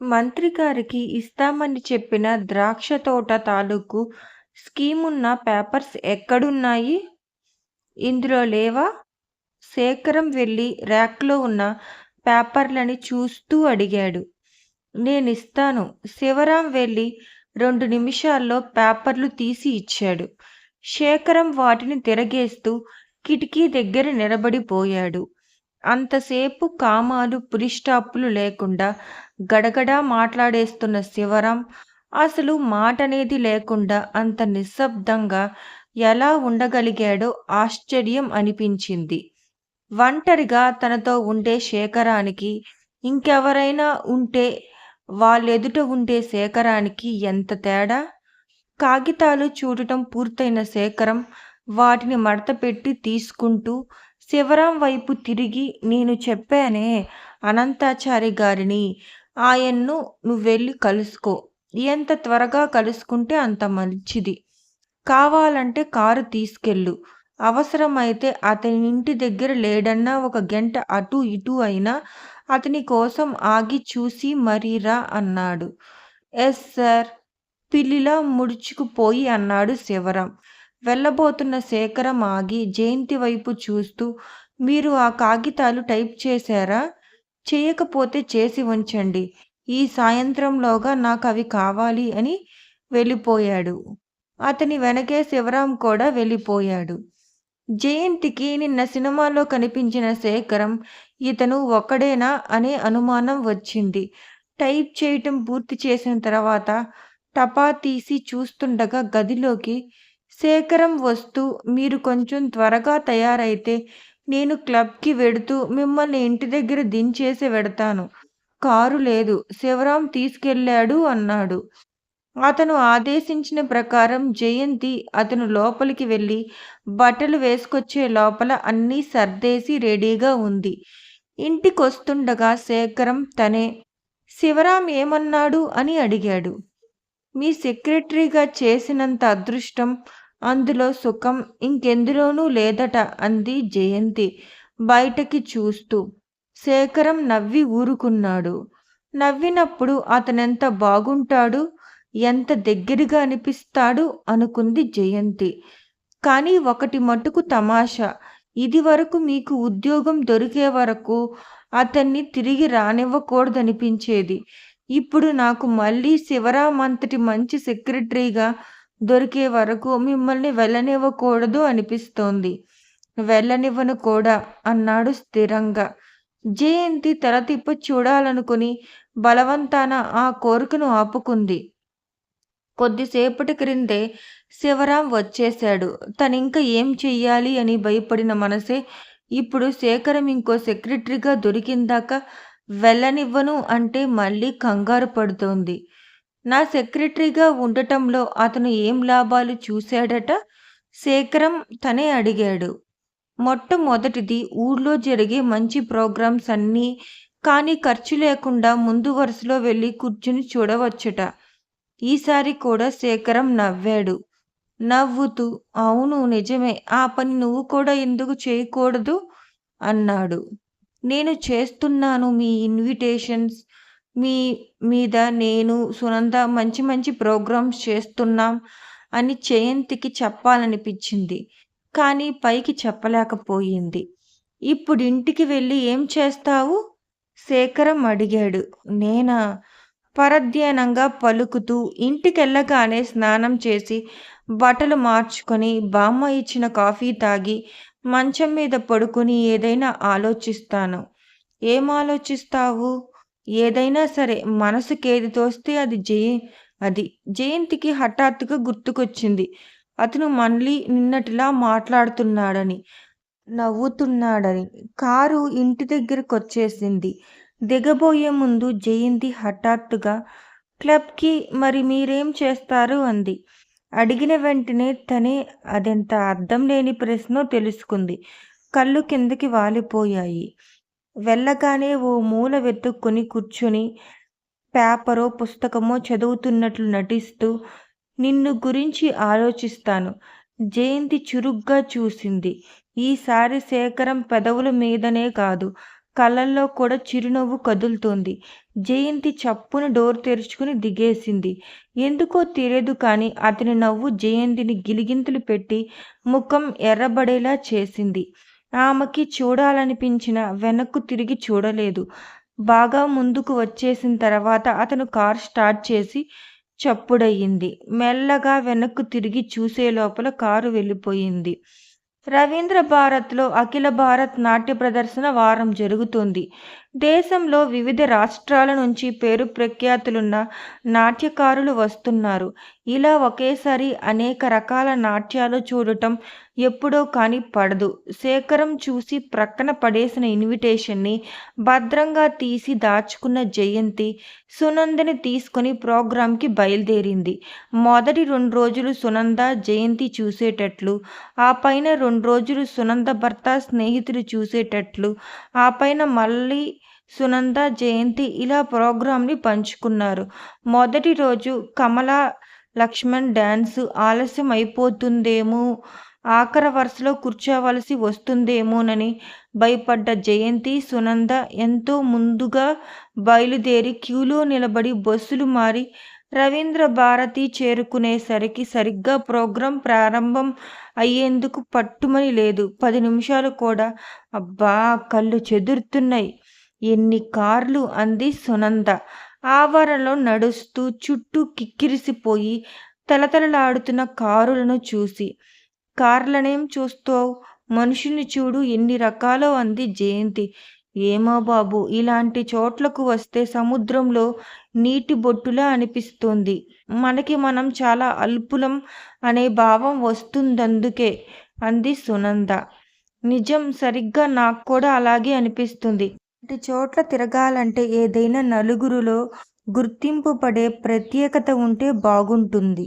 మంత్రి గారికి ఇస్తామని చెప్పిన ద్రాక్ష తోట తాలూకు స్కీమున్న పేపర్స్ ఎక్కడున్నాయి? ఇందులో లేవా? శేఖరం వెళ్ళి ర్యాక్లో ఉన్న పేపర్లని చూస్తూ అడిగాడు. నేనిస్తాను. శివరాం వెళ్ళి రెండు నిమిషాల్లో పేపర్లు తీసి ఇచ్చాడు. శేఖరం వాటిని తిరగేస్తూ కిటికీ దగ్గర నిలబడిపోయాడు. అంతసేపు కామాలు పులిస్టాప్లు లేకుండా గడగడా మాట్లాడేస్తున్న శివరాం అసలు మాట అనేది లేకుండా అంత నిశ్శబ్దంగా ఎలా ఉండగలిగాడో ఆశ్చర్యం అనిపించింది. ఒంటరిగా తనతో ఉండే శేఖరానికి ఇంకెవరైనా ఉంటే వాళ్ళెదుట ఉండే శేఖరానికి ఎంత తేడా? కాగితాలు చూడటం పూర్తయిన శేఖరం వాటిని మడతపెట్టి తీసుకుంటూ శివరాం వైపు తిరిగి నేను చెప్పానే అనంతాచారి గారిని ఆయన్ను నువ్వెళ్ళి కలుసుకో. ఎంత త్వరగా కలుసుకుంటే అంత మంచిది. కావాలంటే కారు తీసుకెళ్ళు. అవసరమైతే అతని ఇంటి దగ్గర లేడన్నా ఒక గంట అటూ ఇటూ అయినా అతని కోసం ఆగి చూసి మరీరా అన్నాడు. ఎస్ సార్ పిల్లిలా ముడుచుకుపోయి అన్నాడు శివరాం. వెళ్ళబోతున్న శేఖరం ఆగి జయంతి వైపు చూస్తూ మీరు ఆ కాగితాలు టైప్ చేశారా? చేయకపోతే చేసి ఉంచండి. ఈ సాయంత్రంలోగా నాకు అవి కావాలి అని వెళ్ళిపోయాడు. అతని వెనకే శివరాం కూడా వెళ్ళిపోయాడు. జయంతికి నిన్న సినిమాలో కనిపించిన శేఖరం ఇతను ఒక్కడేనా అనే అనుమానం వచ్చింది. టైప్ చేయటం పూర్తి చేసిన తర్వాత టపా తీసి చూస్తుండగా గదిలోకి శేఖరం వస్తూ మీరు కొంచెం త్వరగా తయారైతే నేను క్లబ్‌కి వెడుతూ మిమ్మల్ని ఇంటి దగ్గర దించేసి వెడతాను. కారు లేదు. శివరాం తీసుకెళ్ళాడు అన్నాడు. అతను ఆదేశించిన ప్రకారం జయంతి అతను లోపలికి వెళ్ళి బట్టలు వేసుకొచ్చే లోపల అన్నీ సర్దేసి రెడీగా ఉంది. ఇంటికొస్తుండగా శేఖరం తనే శివరాం ఏమన్నాడు అని అడిగాడు. మీ సెక్రటరీగా చేసినంత అదృష్టం, అందులో సుఖం ఇంకెందులోనూ లేదట అంది జయంతి బయటకి చూస్తూ. శేఖరం నవ్వి ఊరుకున్నాడు. నవ్వినప్పుడు అతనెంత బాగుంటాడు, ఎంత దగ్గరగా అనిపిస్తాడు అనుకుంది జయంతి. కానీ ఒకటి మటుకు తమాషా ఇదివరకు మీకు ఉద్యోగం దొరికే వరకు అతన్ని తిరిగి రానివ్వకూడదనిపించేది. ఇప్పుడు నాకు మళ్ళీ శివరాం అంతటి మంచి సెక్రటరీగా దొరికే వరకు మిమ్మల్ని వెళ్ళనివ్వకూడదు అనిపిస్తోంది. వెళ్ళనివ్వను కూడా అన్నాడు స్థిరంగా. జయంతి తల తిప్పి చూడాలనుకుని బలవంతాన ఆ కోరికను ఆపుకుంది. కొద్దిసేపటి క్రిందే శివరాం వచ్చేశాడు. తనింక ఏం చెయ్యాలి అని భయపడిన మనసే ఇప్పుడు శేఖరం ఇంకో సెక్రటరీగా దొరికిందాకా వెళ్ళనివ్వను అంటే మళ్ళీ కంగారు పడుతోంది. నా సెక్రటరీగా ఉండటంలో అతను ఏం లాభాలు చూశాడట? శేఖరం తనే అడిగాడు. మొట్టమొదటిది ఊర్లో జరిగే మంచి ప్రోగ్రామ్స్ అన్నీ కానీ ఖర్చు లేకుండా ముందు వరుసలో వెళ్ళి కూర్చుని చూడవచ్చుట. ఈసారి కూడా శేఖరం నవ్వాడు. నవ్వుతూ అవును నిజమే ఆ పని నువ్వు కూడా ఎందుకు చేయకూడదు? అన్నాడు. నేను చేస్తున్నాను మీ ఇన్విటేషన్స్ మీ మీద నేను, సునంద మంచి మంచి ప్రోగ్రామ్స్ చేస్తున్నాం అని జయంతికి చెప్పాలనిపించింది. కానీ పైకి చెప్పలేకపోయింది. ఇప్పుడు ఇంటికి వెళ్ళి ఏం చేస్తావు? శేఖరం అడిగాడు. నేనా? పరధ్యానంగా పలుకుతూ ఇంటికెళ్ళగానే స్నానం చేసి బట్టలు మార్చుకొని బామ్మ ఇచ్చిన కాఫీ తాగి మంచం మీద పడుకుని ఏదైనా ఆలోచిస్తాను. ఏం ఆలోచిస్తావు? ఏదైనా సరే మనసుకేది తోస్తే అది జయ అది. జయంతికి హఠాత్తుగా గుర్తుకొచ్చింది. అతను మళ్ళీ నిన్నటిలా మాట్లాడుతున్నాడని, నవ్వుతున్నాడని. కారు ఇంటి దగ్గరకొచ్చేసింది. దిగబోయే ముందు జయంతి హఠాత్తుగా క్లబ్‌కి మరి మీరేం చేస్తారు? అంది. అడిగిన వెంటనే తనే అదెంత అర్థంలేని ప్రశ్నో తెలుసుకుంది. కళ్ళు కిందకి వాలిపోయాయి. వెళ్ళగానే ఓ మూల వెతుక్కుని కూర్చుని పేపరో, పుస్తకమో చదువుతున్నట్లు నటిస్తూ నిన్ను గురించి ఆలోచిస్తాను. జయంతి చురుగ్గా చూసింది. ఈసారి శేఖరం పెదవుల మీదనే కాదు, కళ్ళల్లో కూడా చిరునవ్వు కదులుతోంది. జయంతి చప్పున డోర్ తెరుచుకుని దిగేసింది. ఎందుకో తెలియదు కానీ అతని నవ్వు జయంతిని గిలిగింతలు పెట్టి ముఖం ఎర్రబడేలా చేసింది. ఆమెకి చూడాలనిపించిన వెనక్కు తిరిగి చూడలేదు. బాగా ముందుకు వచ్చేసిన తర్వాత అతను కార్ స్టార్ట్ చేసి చప్పుడయ్యింది మెల్లగా వెనక్కు తిరిగి చూసే లోపల కారు వెళ్ళిపోయింది. రవీంద్ర భారత్లో అఖిల భారత్ నాట్య ప్రదర్శన వారం జరుగుతోంది. దేశంలో వివిధ రాష్ట్రాల నుంచి పేరు ప్రఖ్యాతులున్న నాట్యకారులు వస్తున్నారు. ఇలా ఒకేసారి అనేక రకాల నాట్యాలు చూడటం ఎప్పుడో కానీ పడదు. శేఖరం చూసి ప్రక్కన పడేసిన ఇన్విటేషన్ని భద్రంగా తీసి దాచుకున్న జయంతి సునందని తీసుకుని ప్రోగ్రాంకి బయలుదేరింది. మొదటి రెండు రోజులు సునంద, జయంతి చూసేటట్లు, ఆ పైన రెండు రోజులు సునంద భర్త, స్నేహితులు చూసేటట్లు, ఆ పైన మళ్ళీ సునంద, జయంతి ఇలా ప్రోగ్రాంని పంచుకున్నారు. మొదటి రోజు కమల లక్ష్మణ్ డ్యాన్సు ఆలస్యం అయిపోతుందేమో, ఆఖరి వరుసలో కూర్చోవలసి వస్తుందేమోనని భయపడ్డ జయంతి, సునంద ఎంతో ముందుగా బయలుదేరి క్యూలో నిలబడి బస్సులు మారి రవీంద్ర భారతి చేరుకునేసరికి సరిగ్గా ప్రోగ్రాం ప్రారంభం అయ్యేందుకు పట్టుమని లేదు. పది నిమిషాలు కూడా అబ్బా కళ్ళు చెదురుతున్నాయి ఎన్ని కార్లు అంది సునంద ఆవరణలో నడుస్తూ చుట్టూ కిక్కిరిసిపోయి తలతలలాడుతున్న కారులను చూసి. కార్లనేం చూస్తావు మనుషుని చూడు ఎన్ని రకాలు అంది జయంతి. ఏమో బాబు ఇలాంటి చోట్లకు వస్తే సముద్రంలో నీటి బొట్టులా అనిపిస్తుంది మనకి మనం చాలా అల్పులం అనే భావం వస్తుందందుకే అంది సునంద. నిజం సరిగ్గా నాకు కూడా అలాగే అనిపిస్తుంది. ఇలాంటి చోట్ల తిరగాలంటే ఏదైనా నలుగురిలో గుర్తింపు పడే ప్రత్యేకత ఉంటే బాగుంటుంది.